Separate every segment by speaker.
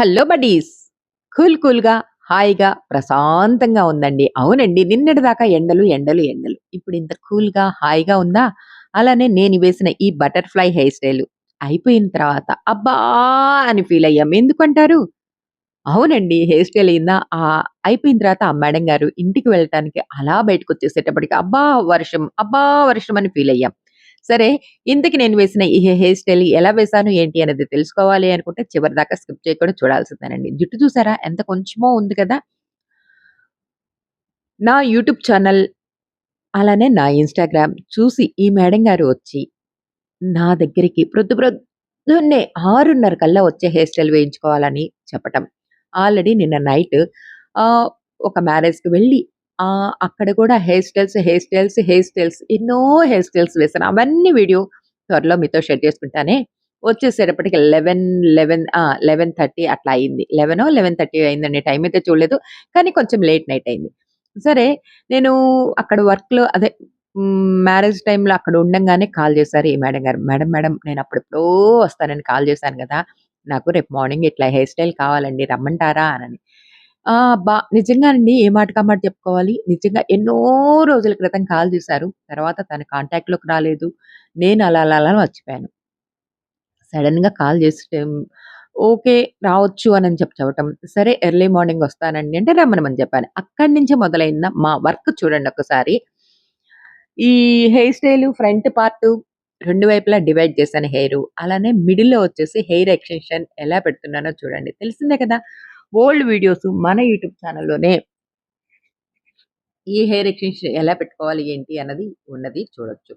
Speaker 1: Hello buddies cool కూల్‌గా, హాయిగా, ప్రశాంతంగా ఉందండి. అవునండి. నిన్నటిదాకా ఎండలు, ఎండలు, ఎండలు. ఇప్పుడు ఇంత కూల్‌గా, హాయిగా ఉందా? అలానే నేను వేసిన ఈ బటర్‌ఫ్లై హెయిర్ స్టైలు అయిపోయిన తర్వాత అబ్బా! అని ఫీల్ అయ్యాం. ఎందుకంటారు? అవునండి. హెయిర్ స్టైల్ అయిందా ఆ అయిపోయిన తర్వాత ఆ మేడం గారు ఇంటికి వెళ్ళటానికి అలా బయటకొచ్చేసేటప్పటికి అబ్బా! వర్షం, అబ్బా! వర్షం అని ఫీల్ అయ్యాం. సరే ఇంతకి నేను వేసిన ఈ హెయిర్ స్టైల్ ఎలా వేశాను ఏంటి అనేది తెలుసుకోవాలి అనుకుంటే చివరి దాకా స్కిప్ చేయకుండా చూడాల్సిందేనండి. జుట్టు చూసారా ఎంత కొంచెమో ఉంది కదా! నా యూట్యూబ్ ఛానల్, అలానే నా ఇన్‌స్టాగ్రామ్ చూసి ఈ మేడం గారు వచ్చి, నా దగ్గరికి ప్రొద్దు ప్రొద్దున్నే 6:30 కల్లా వచ్చే హెయిర్ స్టైల్ వేయించుకోవాలని చెప్పటం. ఆల్రెడీ నిన్న నైట్ ఒక మ్యారేజ్‌కి వెళ్ళి అక్కడ కూడా hair styles, hair styles, hair styles ఎన్నో హెయిర్ స్టైల్స్ వేశాను. అవన్నీ వీడియో త్వరలో మీతో షేర్ చేసుకుంటానే. వచ్చేసేటప్పటికి లెవెన్ లెవెన్ లెవెన్ థర్టీ అట్లా అయింది. 11 11:30 అయిందండి. టైం అయితే చూడలేదు. కానీ కొంచెం లేట్ నైట్ అయింది. సరే నేను అక్కడ వర్క్‌లో అదే మ్యారేజ్ టైంలో అక్కడ ఉండంగానే కాల్ చేశారు ఈ మేడం గారు. మేడం, మేడం నేను అప్పుడెప్పుడో వస్తానని కాల్ చేశాను కదా నాకు రేపు మార్నింగ్ ఇట్లా హెయిర్ స్టైల్ కావాలండి రమ్మంటారా అనని. ఆ! అబ్బా! నిజంగానండి ఏ మాటకి ఆ మాట చెప్పుకోవాలి. నిజంగా ఎన్నో రోజుల క్రితం కాల్ చేశారు. తర్వాత తన కాంటాక్ట్‌లోకి రాలేదు. నేను అలా అలా అలా మర్చిపోయాను. సడెన్‌గా కాల్ చేస్తే ఓకే. రావచ్చు అనని చెప్పి చెప్పటం. సరే ఎర్లీ మార్నింగ్ వస్తానండి అంటే రమ్మనమని చెప్పాను. అక్కడి నుంచే మొదలైన మా వర్క్ చూడండి ఒక్కసారి. ఈ హెయిర్ స్టైలు ఫ్రంట్ పార్ట్ 2 వైపులా డివైడ్ చేశాను హెయిరు. అలానే మిడిల్‌లో వచ్చేసి హెయిర్ ఎక్స్‌టెన్షన్ ఎలా పెడుతున్నానో చూడండి. తెలిసిందే కదా! ఓల్డ్ వీడియోస్ మన యూట్యూబ్ ఛానల్‌లోనే ఈ హెయిర్ ఎక్స్‌టెన్షన్ ఎలా పెట్టుకోవాలి ఏంటి అన్నది ఉన్నది చూడొచ్చు.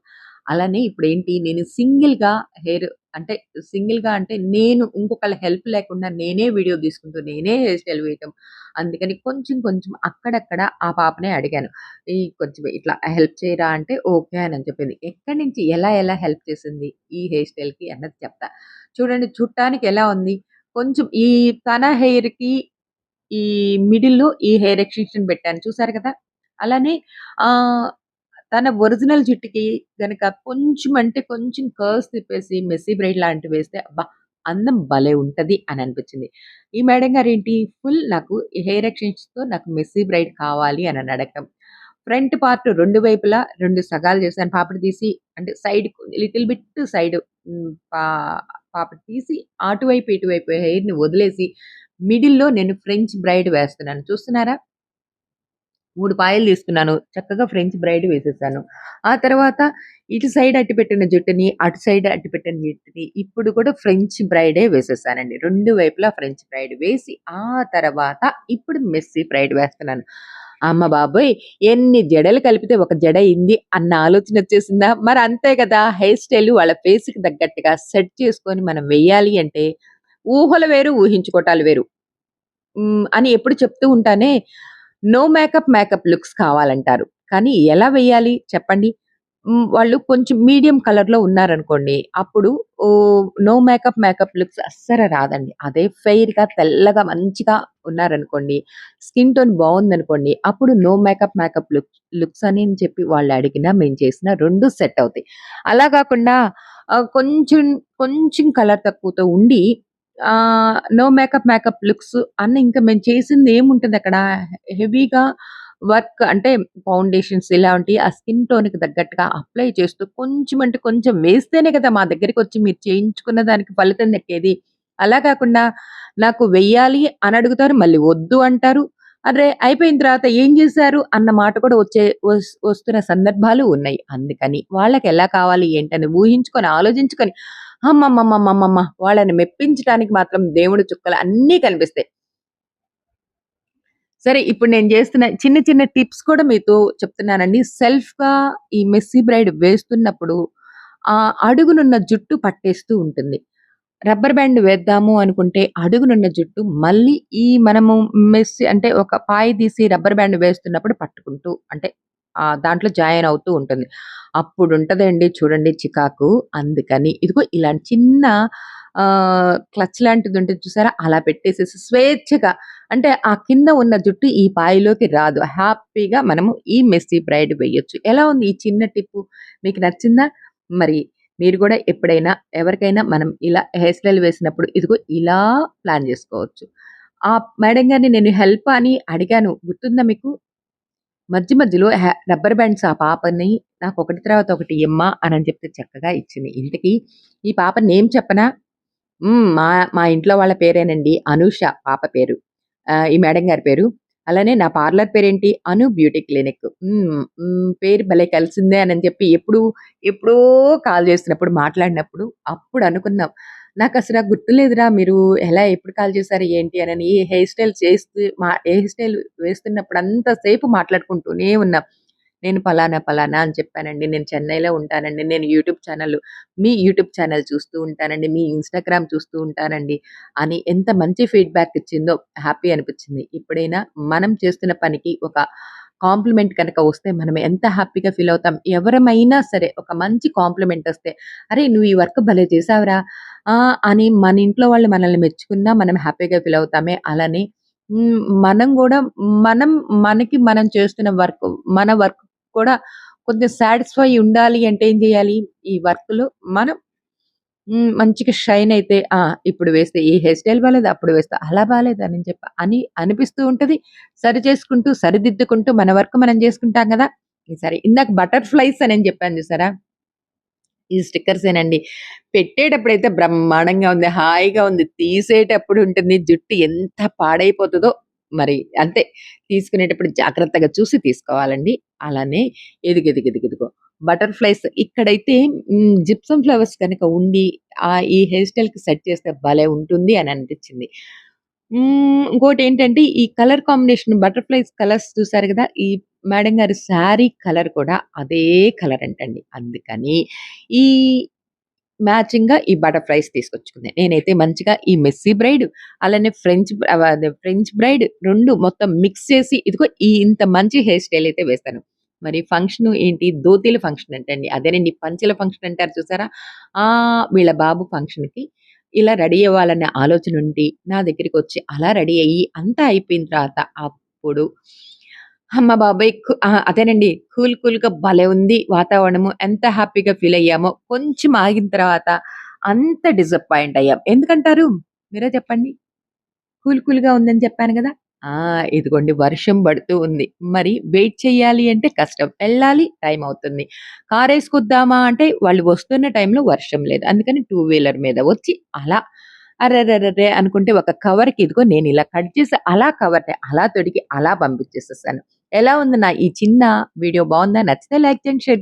Speaker 1: అలానే ఇప్పుడు ఏంటి నేను సింగిల్‌గా హెయిర్ అంటే సింగిల్‌గా అంటే నేను ఇంకొకళ్ళ హెల్ప్ లేకుండా నేనే వీడియో తీసుకుంటూ నేనే హెయిర్ స్టైల్ వేయటం. అందుకని కొంచెం కొంచెం అక్కడక్కడ ఆ పాపనే అడిగాను. ఈ కొంచెం ఇట్లా హెల్ప్ చేయరా అంటే ఓకే అని చెప్పింది. ఎక్కడి నుంచి ఎలా ఎలా హెల్ప్ చేసింది ఈ హెయిర్ స్టైల్‌కి అన్నది చెప్తా. చూడండి చూడటానికి ఎలా ఉంది? కొంచెం ఈ తన హెయిర్‌కి ఈ మిడిల్‌లో ఈ హెయిర్ ఎక్స్‌టెన్షన్ పెట్టాను చూసారు కదా! అలానే తన ఒరిజినల్ జుట్టుకి గనక కొంచెం అంటే కొంచెం కర్స్ తిప్పేసి మెస్సీ బ్రైడ్ లాంటివి వేస్తే అబ్బా! అందం భలే ఉంటది అని అనిపించింది. ఈ మేడం గారేంటి ఫుల్ నాకు హెయిర్ ఎక్స్‌టెన్షన్‌తో నాకు మెస్సీ బ్రైడ్ కావాలి అని అడగటం. ఫ్రంట్ పార్ట్ రెండు వైపులా రెండు సగాలు చేశాను. పాపిడి తీసి అంటే సైడ్ లిటిల్ బిట్ సైడ్ పాప తీసి అటువైపు, ఇటువైపు హెయిర్‌ని వదిలేసి మిడిల్‌లో నేను ఫ్రెంచ్ బ్రైడ్ వేస్తున్నాను. చూస్తున్నారా? మూడు పాయలు తీసుకున్నాను. చక్కగా ఫ్రెంచ్ బ్రైడ్ వేసేసాను. ఆ తర్వాత ఇటు సైడ్ అట్టిపెట్టిన జుట్టుని, అటు సైడ్ అట్టిపెట్టిన జుట్టుని ఇప్పుడు కూడా ఫ్రెంచ్ బ్రైడే వేసేసానండి. రెండు వైపులా ఫ్రెంచ్ బ్రైడ్ వేసి, ఆ తర్వాత ఇప్పుడు మెస్సీ బ్రైడ్ వేస్తున్నాను. అమ్మ బాబోయ్! ఎన్ని జడలు కలిపితే ఒక జడ అయింది అన్న ఆలోచన వచ్చేసిందా? మరి అంతే కదా! హెయిర్ స్టైల్ వాళ్ళ ఫేస్‌కి తగ్గట్టుగా సెట్ చేసుకొని మనం వెయ్యాలి అంటే ఊహలు వేరు, ఊహించుకోవటాలు వేరు. అని ఎప్పుడు చెప్తూ ఉంటానే నో మేకప్, మేకప్ లుక్స్ కావాలంటారు. కానీ ఎలా వేయాలి చెప్పండి? వాళ్ళు కొంచెం మీడియం కలర్‌లో ఉన్నారనుకోండి. అప్పుడు నో మేకప్, మేకప్ లుక్స్ అస్సలు రాదండి. అదే ఫెయిర్‌గా, తెల్లగా మంచిగా ఉన్నారనుకోండి, స్కిన్ టోన్ బాగుందనుకోండి అప్పుడు no makeup, makeup look looks అని చెప్పి వాళ్ళు అడిగినా మేము చేసిన రెండు సెట్ అవుతాయి. అలా కాకుండా కొంచెం, కొంచెం కలర్ తక్కువతో ఉండి నో మేకప్, మేకప్ లుక్స్ అన్న ఇంకా మేము చేసింది ఏముంటుంది అక్కడ హెవీగా వర్క్ అంటే ఫౌండేషన్స్ ఇలాంటి ఆ స్కిన్ టోన్‌కి తగ్గట్టుగా అప్లై చేస్తూ కొంచెం అంటే కొంచెం వేస్తేనే కదా మా దగ్గరికి వచ్చి మీరు చేయించుకున్న దానికి ఫలితం దక్కేది. అలా కాకుండా నాకు వెయ్యాలి అని అడుగుతారు. మళ్ళీ వద్దు అంటారు. అదే అయిపోయిన తర్వాత ఏం చేశారు అన్న మాట కూడా వచ్చే వస్తున్న సందర్భాలు ఉన్నాయి. అందుకని వాళ్ళకి ఎలా కావాలి ఏంటని ఊహించుకొని, ఆలోచించుకొని అమ్మమ్మమ్మమ్మమ్మ వాళ్ళని మెప్పించడానికి మాత్రం దేవుడి చుక్కలు అన్నీ కనిపిస్తాయి. సరే ఇప్పుడు నేను చేస్తున్న చిన్న చిన్న టిప్స్ కూడా మీతో చెప్తున్నానండి. సెల్ఫ్‌గా ఈ మెస్సీ బ్రైడ్ వేస్తున్నప్పుడు ఆ అడుగునున్న జుట్టు పట్టేస్తూ ఉంటుంది. రబ్బర్ బ్యాండ్ వేద్దాము అనుకుంటే అడుగునున్న జుట్టు మళ్ళీ ఈ మనము మెస్సి అంటే ఒక పాయ తీసి రబ్బర్ బ్యాండ్ వేస్తున్నప్పుడు పట్టుకుంటూ అంటే దాంట్లో జాయిన్ అవుతూ ఉంటుంది. అప్పుడు ఉంటుందండి చూడండి చికాకు. అందుకని ఇదిగో ఇలాంటి చిన్న క్లచ్ లాంటిది ఉంటుంది చూసారా? అలా పెట్టేసేసి స్వేచ్ఛగా అంటే ఆ కింద ఉన్న జుట్టు ఈ పాయిలోకి రాదు. హ్యాపీగా మనము ఈ మెస్సీ బ్రైడ్ వేయొచ్చు. ఎలా ఉంది ఈ చిన్న టిప్పు? మీకు నచ్చిందా? మరి మీరు కూడా ఎప్పుడైనా ఎవరికైనా మనం ఇలా హెయిర్ స్టైల్ వేసినప్పుడు ఇదిగో ఇలా ప్లాన్ చేసుకోవచ్చు. ఆ మేడం గారిని నేను హెల్ప్ అని అడిగాను. గుర్తుందా మీకు? మధ్య మధ్యలో హ్యా రబ్బర్ బ్యాండ్స్ ఆ పాపని నాకు ఒకటి తర్వాత ఒకటి ఇమ్మా అని చెప్తే చక్కగా ఇచ్చింది. ఇంతకీ ఈ పాప నేమ్ చెప్పనా? మా మా ఇంట్లో వాళ్ళ పేరేనండి అనూష పాప పేరు. ఈ మేడం గారి పేరు. అలానే నా పార్లర్ పేరేంటి? Anu beauty clinic. పేరు భలే కలిసిందే అని చెప్పి ఎప్పుడు ఎప్పుడో కాల్ చేసినప్పుడు మాట్లాడినప్పుడు అప్పుడు అనుకున్నాం. నాకు అసలు గుర్తులేదురా మీరు ఎలా ఎప్పుడు కాల్ చేశారు ఏంటి అనని హెయిర్ స్టైల్ చేస్తూ మా హెయిర్ స్టైల్ వేస్తున్నప్పుడు అంత సేపు మాట్లాడుకుంటూనే ఉన్నాం. నేను పలానా, పలానా అని చెప్పానండి. నేను చెన్నైలో ఉంటానండి. నేను యూట్యూబ్ ఛానల్ మీ యూట్యూబ్ ఛానల్ చూస్తూ ఉంటానండి. మీ ఇన్‌స్టాగ్రామ్ చూస్తూ ఉంటానండి. అని ఎంత మంచి ఫీడ్‌బ్యాక్ ఇచ్చిందో హ్యాపీ అనిపించింది. ఇప్పుడైనా మనం చేస్తున్న పనికి ఒక కాంప్లిమెంట్ కనుక వస్తే మనం ఎంత హ్యాపీగా ఫీల్ అవుతాం. ఎవరమైనా సరే ఒక మంచి కాంప్లిమెంట్ వస్తే, "అరే! నువ్వు ఈ వర్క్ భలే చేసావురా అని మన ఇంట్లో వాళ్ళు మనల్ని మెచ్చుకున్నా మనం హ్యాపీగా ఫీల్ అవుతామే. అలానే మనం కూడా మనం మనకి మనం చేస్తున్న వర్క్ మన వర్క్ కూడా కొంచెం సాటిస్ఫై ఉండాలి అంటే ఏం చేయాలి? ఈ వర్క్‌లో మనం మంచిగా షైన్ అయితే ఆ! ఇప్పుడు వేస్తే ఈ హెయిర్ స్టైల్ బాలేదు, అప్పుడు వేస్తే అలా బాలేదని చెప్పి అని అనిపిస్తూ ఉంటది. సరి చేసుకుంటూ, సరిదిద్దుకుంటూ మన వర్క్ మనం చేసుకుంటాం కదా సరే ఇందాక బటర్‌ఫ్లైస్ అని చెప్పాను చూసారా? ఈ స్టిక్కర్స్ ఏనండి పెట్టేటప్పుడు అయితే బ్రహ్మాండంగా ఉంది. హాయిగా ఉంది. తీసేటప్పుడు ఉంటుంది. జుట్టు ఎంత పాడైపోతుందో మరి అంతే. తీసుకునేటప్పుడు జాగ్రత్తగా చూసి తీసుకోవాలండి. అలానే ఇదిగిదిగిదిగిదిగో బటర్‌ఫ్లైస్ ఇక్కడైతే జిప్సం జిప్సమ్ ఫ్లవర్స్ కనుక ఉండి ఆ ఈ హెయిర్ స్టైల్‌కి సెట్ చేస్తే భలే ఉంటుంది అని అనిపించింది. ఇంకోటి ఏంటంటే ఈ కలర్ కాంబినేషన్ బటర్‌ఫ్లైస్ కలర్స్ చూసారు కదా ఈ మేడం గారి శారీ కలర్ కూడా అదే కలర్ అంటండి. అందుకని ఈ మ్యాచింగ్‌గా ఈ బటర్‌ఫ్లైస్ తీసుకొచ్చుకుంది. నేనైతే మంచిగా ఈ మెస్సీ బ్రైడ్ అలానే ఫ్రెంచ్ ఫ్రెంచ్ బ్రైడ్ రెండు మొత్తం మిక్స్ చేసి ఇదిగో ఈ ఇంత మంచి హెయిర్ స్టైల్ అయితే వేస్తాను మరి ఫంక్షన్ ఏంటి దోతీల ఫంక్షన్ అంటండి. అదేనండి పంచెల ఫంక్షన్ అంటారు చూసారా? ఆ వీళ్ళ బాబు ఫంక్షన్‌కి ఇలా రెడీ అవ్వాలనే ఆలోచన ఉండి నా దగ్గరికి వచ్చి అలా రెడీ అయ్యి అంతా అయిపోయిన తర్వాత అప్పుడు అమ్మ బాబాయ్ అదేనండి. కూల్ కూల్‌గా భలే ఉంది వాతావరణము. ఎంత హ్యాపీగా ఫీల్ అయ్యామో కొంచెం ఆగిన తర్వాత అంత డిసప్పాయింట్ అయ్యాం. ఎందుకంటారు? మీరే చెప్పండి. కూల్ కూల్‌గా ఉందని చెప్పాను కదా ఆ! ఇదిగోండి వర్షం పడుతూ ఉంది. మరి వెయిట్ చేయాలి అంటే కష్టం. వెళ్ళాలి టైం అవుతుంది. కార్ కారేసుకొద్దామా అంటే వాళ్ళు వస్తున్న టైంలో వర్షం లేదు. అందుకని టూ వీలర్ మీద వచ్చి అలా అరెరెరెరే! అనుకుంటే ఒక కవర్‌కి ఇదిగో నేను ఇలా కట్ చేసి అలా కవర్‌ని అలా తొడిగి అలా పంపించేసేసాను. ఎలా ఉంది నా ఈ చిన్న వీడియో బాగుందా నచ్చితే లైక్ చేయండి, షేర్